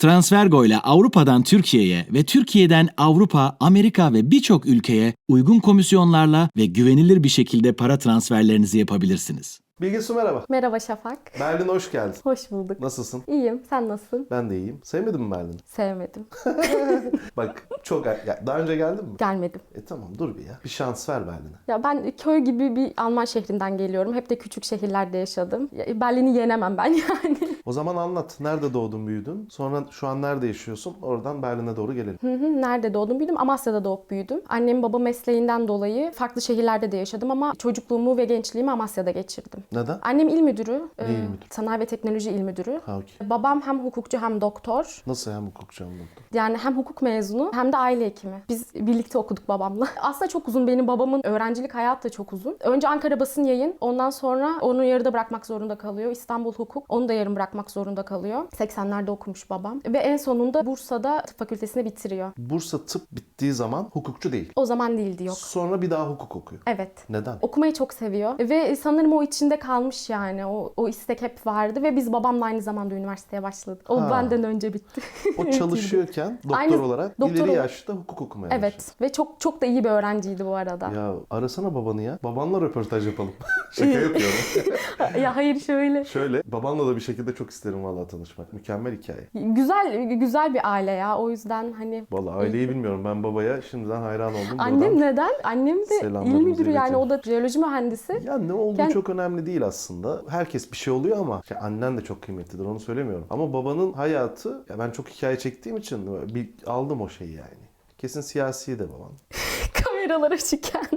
Transfergo ile Avrupa'dan Türkiye'ye ve Türkiye'den Avrupa, Amerika ve birçok ülkeye uygun komisyonlarla ve güvenilir bir şekilde para transferlerinizi yapabilirsiniz. Bilgesu merhaba. Merhaba Şafak. Berlin hoş geldin. Hoş bulduk. Nasılsın? İyiyim. Sen nasılsın? Ben de iyiyim. Sevmedin mi Berlin'i? Sevmedim. Bak çok ya, daha önce geldin mi? Gelmedim. E tamam dur bir ya. Bir şans ver Berlin'e. Ya ben köy gibi bir Alman şehrinden geliyorum. Hep de küçük şehirlerde yaşadım. Ya Berlin'i yenemem ben yani. O zaman anlat. Nerede doğdun büyüdün? Sonra şu an nerede yaşıyorsun? Oradan Berlin'e doğru gelelim. Hı hı, Nerede doğdum büyüdüm? Amasya'da doğup büyüdüm. Annem baba mesleğinden dolayı farklı şehirlerde de yaşadım ama çocukluğumu ve gençliğimi Amasya'da geçirdim. Neden? Annem il müdürü. Ne il müdürü? Sanayi ve teknoloji il müdürü. Ha okey. Babam hem hukukçu hem doktor. Nasıl hem hukukçu hem doktor? Yani hem hukuk mezunu hem de aile hekimi. Biz birlikte okuduk babamla. Aslında çok uzun. Benim babamın öğrencilik hayatı da çok uzun. Önce Ankara Basın Yayın. Ondan sonra onu yarıda bırakmak zorunda kalıyor. İstanbul Hukuk. Onu da yarım bırakmak zorunda kalıyor. 80'lerde okumuş babam. Ve en sonunda Bursa'da tıp fakültesini bitiriyor. Bursa tıp bittiği zaman hukukçu değil. O zaman değildi yok. Sonra bir daha hukuk okuyor. Evet. Neden? Okumayı çok seviyor ve sanırım o içinde kalmış yani. O, o istek hep vardı ve biz babamla aynı zamanda üniversiteye başladık. O Ha. benden önce bitti. O çalışıyorken doktor Aynı- olarak doktor ileri olarak- yaşta hukuk okumaya başladı. evet ve çok çok da iyi bir öğrenciydi bu arada. Ya arasana babanı ya. Babanla röportaj yapalım. Şaka yapıyorum. ya hayır şöyle. Şöyle babanla da bir şekilde çok isterim vallahi tanışmak. Mükemmel hikaye. Güzel güzel bir aile ya. O yüzden hani Vallahi aileyi bilmiyorum. Ben babaya şimdiden hayran oldum. Annem Buradan- neden? Annem de il Selamlarımızı müdürü yani iletelim. o da jeoloji mühendisi. Ya ne olduğu Yani- çok önemli değil aslında. Herkes bir şey oluyor ama ya annen de çok kıymetlidir onu söylemiyorum. Ama babanın hayatı ya ben çok hikaye çektiğim için bir aldım o şeyi yani. Kesin siyasi de baban. Kameralar açıkken.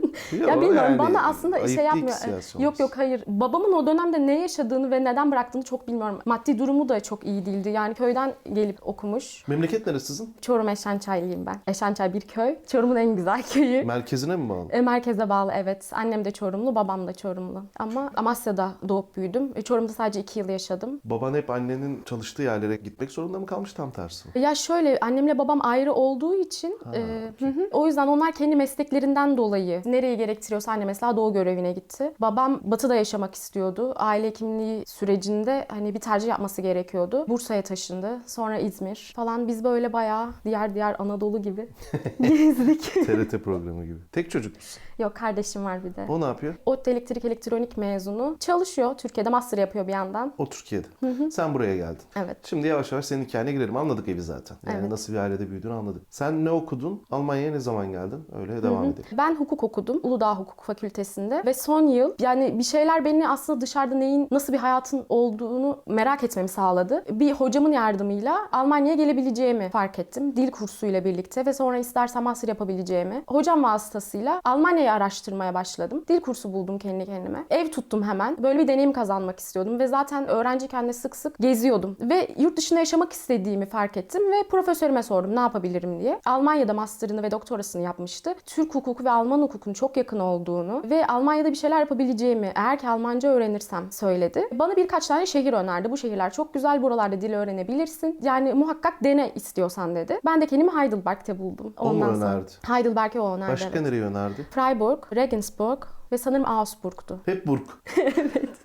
Ya bilmiyorum yani bana aslında şey yapmıyor. Yok yok hayır. Babamın o dönemde ne yaşadığını ve neden bıraktığını çok bilmiyorum. Maddi durumu da çok iyi değildi. Yani köyden gelip okumuş. Memleket neresi sizin? Çorum Eşençaylıyım ben. Eşençay bir köy. Çorum'un en güzel köyü. Merkezine mi bağlı? E, Merkeze bağlı evet. Annem de Çorumlu, babam da Çorumlu. Ama Amasya'da doğup büyüdüm. E, Çorum'da sadece iki yıl yaşadım. Baban hep annenin çalıştığı yerlere gitmek zorunda mı kalmış tam tersi? Ya şöyle annemle babam ayrı olduğu için e, hı hı. o yüzden onlar kendi mesleklerinden dolayı nereye gerektiriyorsa anne mesela doğu görevine gitti. Babam batıda yaşamak istiyordu. Aile hekimliği sürecinde hani bir tercih yapması gerekiyordu. Bursa'ya taşındı. Sonra İzmir falan. Biz böyle bayağı diğer diğer Anadolu gibi gezdik. TRT programı gibi. Tek çocuk musun? Yok kardeşim var bir de. O ne yapıyor? ODTÜ elektrik elektronik mezunu. Çalışıyor. Türkiye'de master yapıyor bir yandan. O Türkiye'de. Sen buraya geldin. Evet. Şimdi yavaş yavaş senin hikayene girelim. Anladık evi zaten. Yani Evet. nasıl bir ailede büyüdüğünü anladık. Sen ne okudun? Almanya'ya ne zaman geldin? Öyle devam edelim. Ben hukuk okudum Uludağ Hukuk Fakültesinde ve son yıl yani bir şeyler beni aslında dışarıda neyin nasıl bir hayatın olduğunu merak etmemi sağladı. Bir hocamın yardımıyla Almanya'ya gelebileceğimi fark ettim. Dil kursuyla birlikte ve sonra istersem master yapabileceğimi. Hocam vasıtasıyla Almanya'yı araştırmaya başladım. Dil kursu buldum kendi kendime. Ev tuttum hemen. Böyle bir deneyim kazanmak istiyordum ve zaten öğrenciyken de sık sık geziyordum. Ve yurt dışında yaşamak istediğimi fark ettim ve profesörüme sordum ne yapabilirim diye. Almanya'da master'ını ve doktorasını yapmıştı. Türk hukuku ve Alman hukukun çok yakın olduğunu ve Almanya'da bir şeyler yapabileceğimi eğer ki Almanca öğrenirsem söyledi. Bana birkaç tane şehir önerdi. Bu şehirler çok güzel. Buralarda dil öğrenebilirsin. Yani muhakkak dene istiyorsan dedi. Ben de kendimi Heidelberg'te buldum. O mu sonra- önerdi? Heidelberg'e o önerdi. Başka evet. nereye önerdi? Freiburg, Regensburg ve sanırım Augsburg'tu. Hep Burg.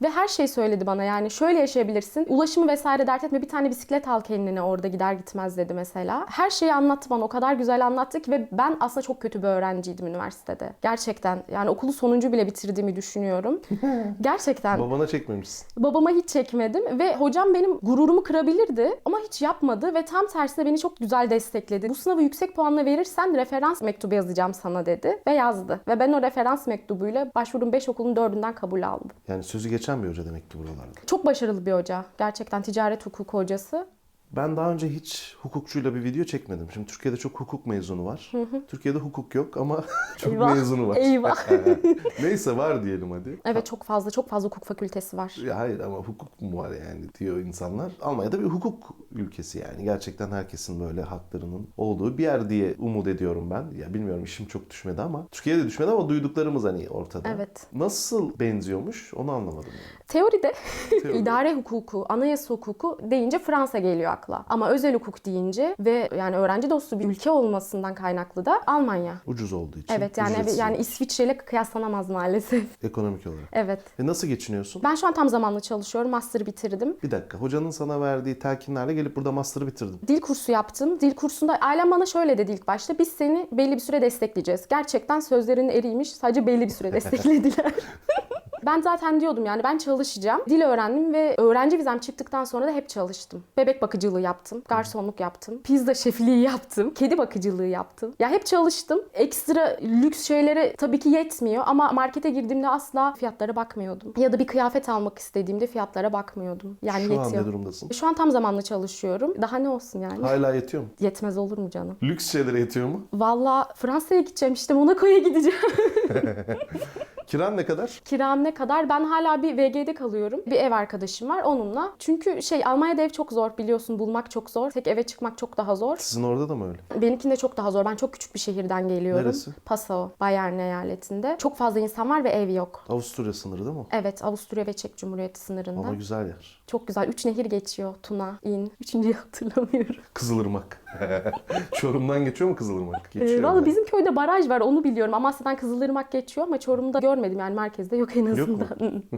Ve her şey söyledi bana yani şöyle yaşayabilirsin. Ulaşımı vesaire dert etme bir tane bisiklet al kendine orada gider gitmez dedi mesela. Her şeyi anlattı bana o kadar güzel anlattı ki ve ben aslında çok kötü bir öğrenciydim üniversitede. Gerçekten yani okulu sonuncu bile bitirdiğimi düşünüyorum. Gerçekten. Babana çekmemişsin. Babama hiç çekmedim ve hocam benim gururumu kırabilirdi ama hiç yapmadı ve tam tersine beni çok güzel destekledi. Bu sınavı yüksek puanla verirsen referans mektubu yazacağım sana dedi ve yazdı. Ve ben o referans mektubuyla başvurduğum 5 okulun 4'ünden kabul aldım. Yani sözü geçen bir hoca demek ki buralarda. Çok başarılı bir hoca. Gerçekten ticaret hukuku hocası. Ben daha önce hiç hukukçuyla bir video çekmedim. Şimdi Türkiye'de çok hukuk mezunu var. Türkiye'de hukuk yok ama çok Eyvah, mezunu var. eyvah. Neyse var diyelim hadi. Evet çok fazla çok fazla hukuk fakültesi var. Ya hayır ama hukuk mu var yani diyor insanlar. Almanya'da bir hukuk ülkesi yani. Gerçekten herkesin böyle haklarının olduğu bir yer diye umut ediyorum ben. Ya bilmiyorum işim çok düşmedi ama. Türkiye'de düşmedi ama duyduklarımız hani ortada. Evet. Nasıl benziyormuş onu anlamadım yani. Teoride Teori. idare hukuku, anayasa hukuku deyince Fransa geliyor akla. Ama özel hukuk deyince ve yani öğrenci dostu bir ülke olmasından kaynaklı da Almanya. Ucuz olduğu için. Evet yani ücretsiz yani İsviçre ile kıyaslanamaz maalesef. Ekonomik olarak. Evet. E nasıl geçiniyorsun? Ben şu an tam zamanlı çalışıyorum. Master'ı bitirdim. Bir dakika. Hocanın sana verdiği telkinlerle gelip burada master'ı bitirdin. Dil kursu yaptım. Dil kursunda ailem bana şöyle dedi ilk başta. Biz seni belli bir süre destekleyeceğiz. Gerçekten sözlerin eriymiş. Sadece belli bir süre desteklediler. Ben zaten diyordum yani ben çalışacağım. Dil öğrendim ve öğrenci vizem çıktıktan sonra da hep çalıştım. Bebek bakıcılığı yaptım, garsonluk yaptım, pizza şefliği yaptım, kedi bakıcılığı yaptım. Ya hep çalıştım. Ekstra lüks şeylere tabii ki yetmiyor ama markete girdiğimde asla fiyatlara bakmıyordum. Ya da bir kıyafet almak istediğimde fiyatlara bakmıyordum. Yani Şu an yetiyor. ne durumdasın? Şu an tam zamanlı çalışıyorum. Daha ne olsun yani? Hala yetiyor mu? Yetmez olur mu canım? Lüks şeylere yetiyor mu? Valla Fransa'ya gideceğim işte Monaco'ya gideceğim. Kiran ne kadar? Kiram ne kadar? Ben hala bir VG'de kalıyorum. Bir ev arkadaşım var onunla. Çünkü şey Almanya'da ev çok zor biliyorsun bulmak çok zor. Tek eve çıkmak çok daha zor. Sizin orada da mı öyle? Benimkinde çok daha zor. Ben çok küçük bir şehirden geliyorum. Neresi? Passau, Bayern eyaletinde. Çok fazla insan var ve ev yok. Avusturya sınırı değil mi? Evet Avusturya ve Çek Cumhuriyeti sınırında. Ama güzel yer. Çok güzel. Üç nehir geçiyor. Tuna, İn. Üçüncüyü hatırlamıyorum. Kızılırmak. Çorum'dan geçiyor mu Kızılırmak? Ee, Geçiyor. Valla yani. bizim köyde baraj var onu biliyorum. Amasya'dan Kızılırmak geçiyor ama Çorum'da görmedim yani merkezde yok en Yok mu? azından.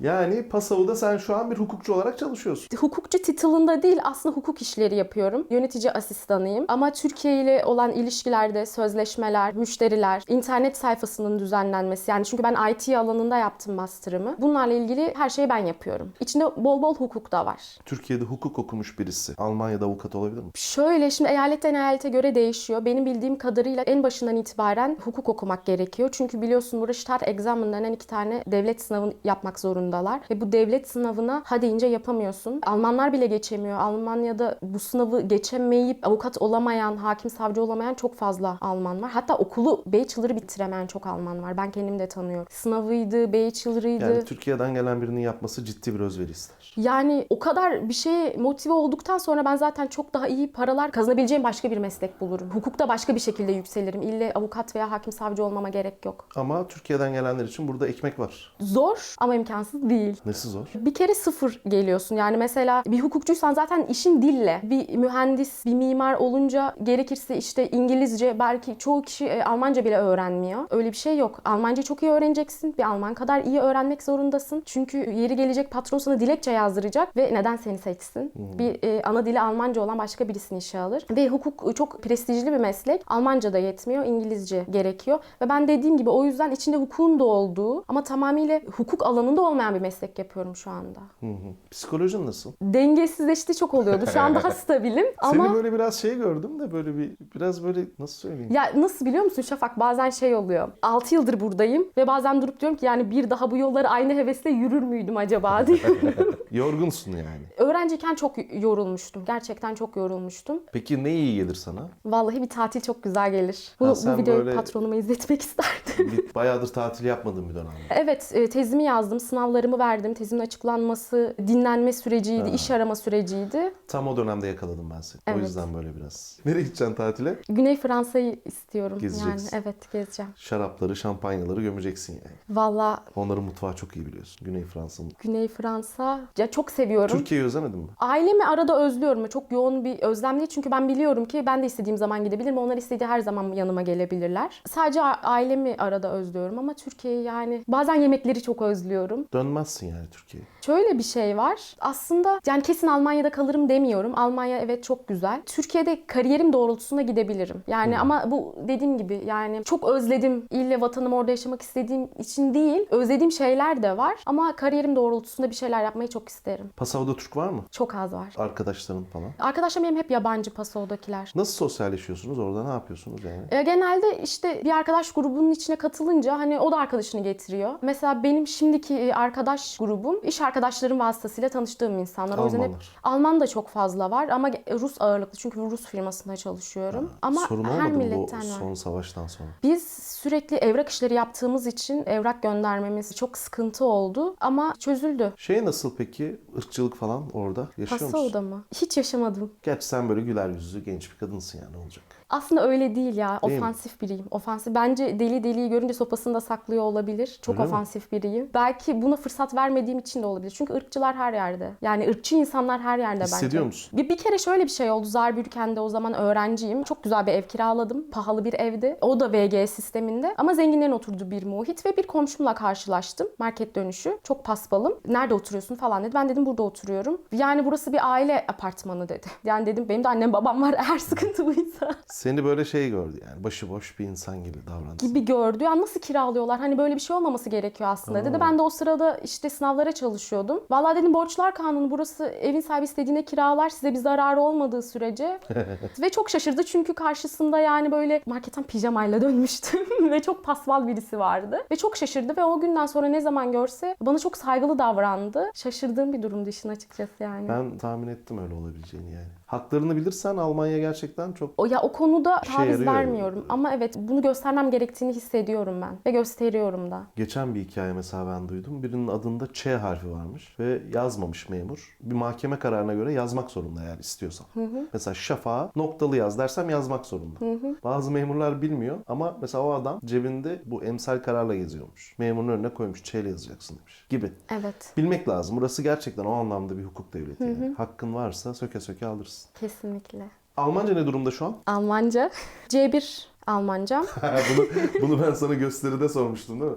Yani Passau'da sen şu an bir hukukçu olarak çalışıyorsun. Hukukçu title'ında değil aslında hukuk işleri yapıyorum. Yönetici asistanıyım. Ama Türkiye ile olan ilişkilerde sözleşmeler, müşteriler, internet sayfasının düzenlenmesi. Yani çünkü ben IT alanında yaptım master'ımı. Bunlarla ilgili her şeyi ben yapıyorum. İçinde bol bol hukuk da var. Türkiye'de hukuk okumuş birisi. Almanya'da avukat olabilir mi? Şöyle şimdi eyaletten eyalete göre değişiyor. Benim bildiğim kadarıyla en başından itibaren hukuk okumak gerekiyor. Çünkü biliyorsun burada Staat Examen denen iki tane devlet sınavı yapmak zorundalar. Ve bu devlet sınavına ha deyince yapamıyorsun. Almanlar bile geçemiyor. Almanya'da bu sınavı geçemeyip avukat olamayan, hakim savcı olamayan çok fazla Alman var. Hatta okulu bachelor'ı bitiremeyen çok Alman var. Ben kendim de tanıyorum. Sınavıydı, bachelor'ıydı. Yani Türkiye'den gelen birinin yapması ciddi bir özveri ister. Yani o kadar bir şeye motive olduktan sonra ben zaten çok daha iyi paralar kazanabileceğim başka bir meslek bulurum. Hukukta başka bir şekilde yükselirim. İlle avukat veya hakim savcı olmama gerek yok. Ama Türkiye'den gelenler için burada ekmek var. Zor ama imkansız değil. Nesi zor? Bir kere sıfır geliyorsun. Yani mesela bir hukukçuysan zaten işin dille. Bir mühendis, bir mimar olunca gerekirse işte İngilizce belki çoğu kişi e, Almanca bile öğrenmiyor. Öyle bir şey yok. Almancayı çok iyi öğreneceksin. Bir Alman kadar iyi öğrenmek zorundasın. Çünkü yeri gelecek patron sana dilekçe yazdıracak ve neden seni seçsin? Bir e, ana dili Almanca olan başka birisini işe alır. Ve hukuk çok prestijli bir meslek. Almanca da yetmiyor. İngilizce gerekiyor. Ve ben dediğim gibi o yüzden içinde hukukun da olduğu ama tamamıyla hukuk alanında olmayan bir meslek yapıyorum şu anda. Hı hı. Psikolojin nasıl? Dengesizleşti çok oluyordu. Şu an daha stabilim ama Seni böyle biraz şey gördüm de böyle bir biraz böyle nasıl söyleyeyim? ya nasıl biliyor musun Şafak bazen şey oluyor. 6 yıldır buradayım ve bazen durup diyorum ki yani bir daha bu yolları aynı hevesle yürür müydüm acaba diye. Yorgunsun yani. Öğrenciyken çok yorulmuştum. Gerçekten çok yorulmuştum. Peki ne iyi gelir sana? Vallahi bir tatil çok güzel gelir. Bunu, Ha, bu sen videoyu böyle- patronuma izletmek isterdim. Bir, bayağıdır tatil yapmadığın bir dönem. Evet, e, tezimi yazdım, sınavlarımı verdim. Tezimin açıklanması, dinlenme süreciydi, iş arama süreciydi. Tam o dönemde yakaladım ben seni. O Evet. yüzden böyle biraz. Nereye gideceksin tatile? Güney Fransa'yı istiyorum Gezeceksin. yani. Evet, gezeceğim. Şarapları, şampanyaları gömeceksin yani. Valla Onların mutfağı çok iyi biliyorsun. Güney Fransa'nın. Güney Fransa ya çok seviyorum. Türkiye'yi özlemedin mi? Ailemi arada özlüyorum. Çok yoğun bir özlem değil. Çünkü ben biliyorum ki ben de istediğim zaman gidebilirim. Onlar istediği her zaman yanıma gelebilirler. Sadece ailemi arada özlüyorum ama Türkiye'yi yani bazen yemekleri çok özlüyorum. Dönmezsin yani Türkiye'ye. Şöyle bir şey var. Aslında yani kesin Almanya'da kalırım demiyorum. Almanya evet çok güzel. Türkiye'de kariyerim doğrultusunda gidebilirim. Yani ama bu dediğim gibi yani çok özledim. İlle vatanımı orada yaşamak istediğim için değil. Özlediğim şeyler de var. Ama kariyerim doğrultusunda bir şeyler yapmayı çok isterim. Passau'da Türk var mı? Çok az var. Arkadaşların falan. Arkadaşlarım benim hep yabancı Paso'dakiler. Nasıl sosyalleşiyorsunuz? Orada ne yapıyorsunuz yani? E, Genelde işte bir arkadaş grubunun içine katılınca hani o da arkadaşını getiriyor. Mesela benim şimdiki e, arkadaş grubum iş arkadaşlarım vasıtasıyla tanıştığım insanlar. O yüzden hep Almanlar. Alman da çok fazla var ama Rus ağırlıklı çünkü Rus firmasında çalışıyorum. ama Sorun her bu milletten var. son savaştan sonra? Biz sürekli evrak işleri yaptığımız için evrak göndermemiz çok sıkıntı oldu ama çözüldü. Şey nasıl peki? Irkçılık falan orada yaşıyor musun? Paso'da mı? Hiç yaşamadım. Gerçi sen böyle güler yüzlü genç bir kadınsın yani olacak? Aslında öyle değil ya. Değil mi? ofansif biriyim. Ofansif. Bence deli deliyi görünce sopasını da saklıyor olabilir. Çok Öyle mi? ofansif biriyim. Belki buna fırsat vermediğim için de olabilir. Çünkü ırkçılar her yerde. Yani ırkçı insanlar her yerde bence. Hissediyor musun? Bir, bir kere şöyle bir şey oldu. Zarbürken'de o zaman öğrenciyim. Çok güzel bir ev kiraladım. Pahalı bir evdi. O da VG sisteminde. Ama zenginlerin oturduğu bir muhit ve bir komşumla karşılaştım. Market dönüşü. Çok paspalım. Nerede oturuyorsun falan dedi. Ben dedim burada oturuyorum. Yani burası bir aile apartmanı dedi. Yani dedim benim de annem babam var eğer sıkıntı buysa. Seni böyle şey gördü yani başıboş bir insan gibi davrandı. gibi gördü. Ya nasıl kiralıyorlar? Hani böyle bir şey olmaması gerekiyor aslında dedi. Ben de o sırada işte sınavlara çalışıyordum. Vallahi dedim borçlar kanunu burası evin sahibi istediğine kiralar size bir zararı olmadığı sürece. Ve çok şaşırdı çünkü karşısında yani böyle marketten pijamayla dönmüştüm ve çok pasval birisi vardı. Ve çok şaşırdı ve o günden sonra ne zaman görse bana çok saygılı davrandı. Şaşırdığım bir durumdu işin açıkçası yani. Ben tahmin ettim öyle olabileceğini yani. Haklarını bilirsen Almanya gerçekten çok O ya o konuda İşe taviz yarıyor. vermiyorum ama evet bunu göstermem gerektiğini hissediyorum ben ve gösteriyorum da. Geçen bir hikaye mesela ben duydum. Birinin adında Ç harfi varmış ve yazmamış memur. Bir mahkeme kararına göre yazmak zorunda eğer istiyorsan. Mesela şafağa noktalı yaz dersem yazmak zorunda. Bazı memurlar bilmiyor ama mesela o adam cebinde bu emsal kararla geziyormuş. Memurun önüne koymuş Ç ile yazacaksın demiş gibi. Evet. Bilmek lazım. Burası gerçekten o anlamda bir hukuk devleti. yani. Hakkın varsa söke söke alırsın. Kesinlikle. Almanca ne durumda şu an? Almanca. C1 Almancam. bunu, bunu ben sana gösteride sormuştum değil mi?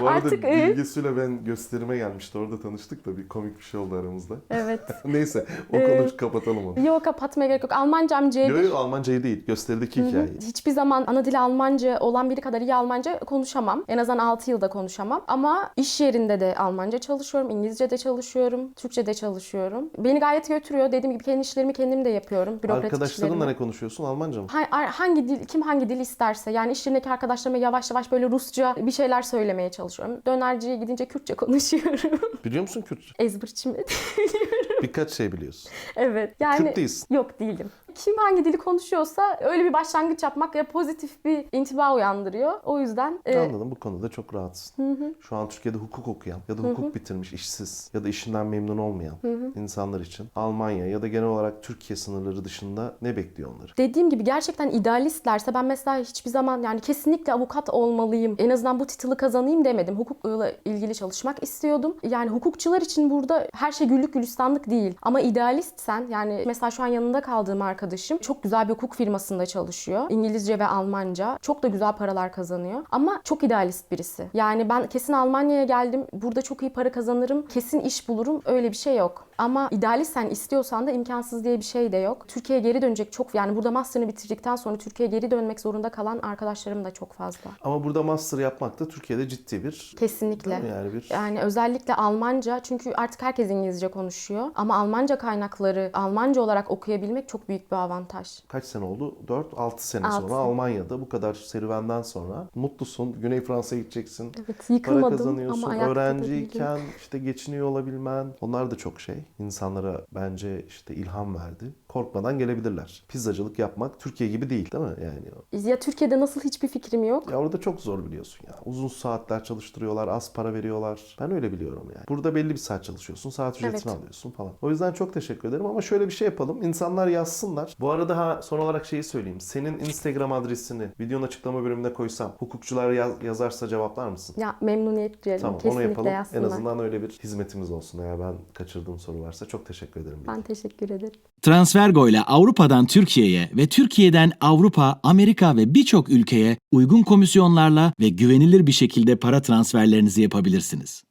Bu arada Artık, Bilge ben gösterime gelmişti. Orada tanıştık da bir komik bir şey oldu aramızda. Evet. Neyse o E- konuyu kapatalım onu. Yok kapatmaya gerek yok. Almancam C1. Yo yo Almancayı değil. Gösterideki hikayeyi. Hiçbir zaman ana dili Almanca olan biri kadar iyi Almanca konuşamam. En azından 6 yılda konuşamam. Ama iş yerinde de Almanca çalışıyorum, İngilizce de çalışıyorum, Türkçe de çalışıyorum. Beni gayet götürüyor. Dediğim gibi kendi işlerimi kendim de yapıyorum. Bürokratik Arkadaşlarınla işlerimi. ne konuşuyorsun? Almanca mı? Ha- hangi dil kim hangi dil isterse yani iş yerindeki arkadaşlarıma yavaş yavaş böyle Rusça bir şeyler söylemeye çalışıyorum. Dönerciye gidince Kürtçe konuşuyorum. Biliyor musun Kürtçe? Ezberçi mi? Birkaç şey biliyorsun. evet. Yani Kürt değilsin. Yok değilim. Kim hangi dili konuşuyorsa öyle bir başlangıç yapmak ya pozitif bir intiba uyandırıyor. O yüzden e, Anladım. Bu konuda çok rahatsın. Şu an Türkiye'de hukuk okuyan ya da hukuk bitirmiş işsiz ya da işinden memnun olmayan insanlar için Almanya ya da genel olarak Türkiye sınırları dışında ne bekliyor onları? dediğim gibi gerçekten idealistlerse ben mesela hiçbir zaman yani kesinlikle avukat olmalıyım. En azından bu title'ı kazanayım demedim. Hukukla ilgili çalışmak istiyordum. Yani hukukçular için burada her şey güllük gülistanlık değil. Ama idealistsen yani mesela şu an yanında kaldığım arkadaşım çok güzel bir hukuk firmasında çalışıyor. İngilizce ve Almanca. Çok da güzel paralar kazanıyor. Ama çok idealist birisi. Yani ben kesin Almanya'ya geldim. Burada çok iyi para kazanırım. Kesin iş bulurum. Öyle bir şey yok. Ama idealistsen istiyorsan da imkansız diye bir şey de yok. Türkiye'ye geri dönecek çok yani burada master'ını bitirdikten sonra Türkiye'ye geri dönmek zorunda kalan arkadaşlarım da çok fazla. Ama burada master yapmak da Türkiye'de ciddi bir Kesinlikle. Yani bir Yani özellikle Almanca çünkü artık herkes İngilizce konuşuyor. Ama Almanca kaynakları Almanca olarak okuyabilmek çok büyük bir avantaj. kaç sene oldu? 4-6 sene Altı. sonra Almanya'da bu kadar serüvenden sonra mutlusun. Güney Fransa'ya gideceksin. Evet Para yıkılmadım kazanıyorsun. ama ayakta durabildim. Öğrenciyken işte geçiniyor olabilmen. Onlar da çok şey. İnsanlara bence işte ilham verdi. Korkmadan gelebilirler. Pizzacılık yapmak Türkiye gibi değil değil mi? Yani Ya Türkiye'de nasıl hiçbir fikrim yok. ya orada çok zor biliyorsun ya. Uzun saatler çalıştırıyorlar, az para veriyorlar. Ben öyle biliyorum yani. Burada belli bir saat çalışıyorsun, saat ücretini Evet. alıyorsun falan. O yüzden çok teşekkür ederim ama şöyle bir şey yapalım. İnsanlar yazsınlar. Bu arada ha son olarak şeyi söyleyeyim. Senin Instagram adresini videonun açıklama bölümüne koysam hukukçular yaz- yazarsa cevaplar mısın? Ya memnuniyet duyarım. Tamam onu Kesinlikle yapalım. yazsınlar. En azından öyle bir hizmetimiz olsun. Eğer ben kaçırdığım soru varsa çok teşekkür ederim. Ben teşekkür ederim. Transfergo ile Avrupa'dan Türkiye'ye ve Türkiye'den Avrupa, Amerika ve birçok ülkeye uygun komisyonlarla ve güvenilir bir şekilde para transferlerinizi yapabilirsiniz.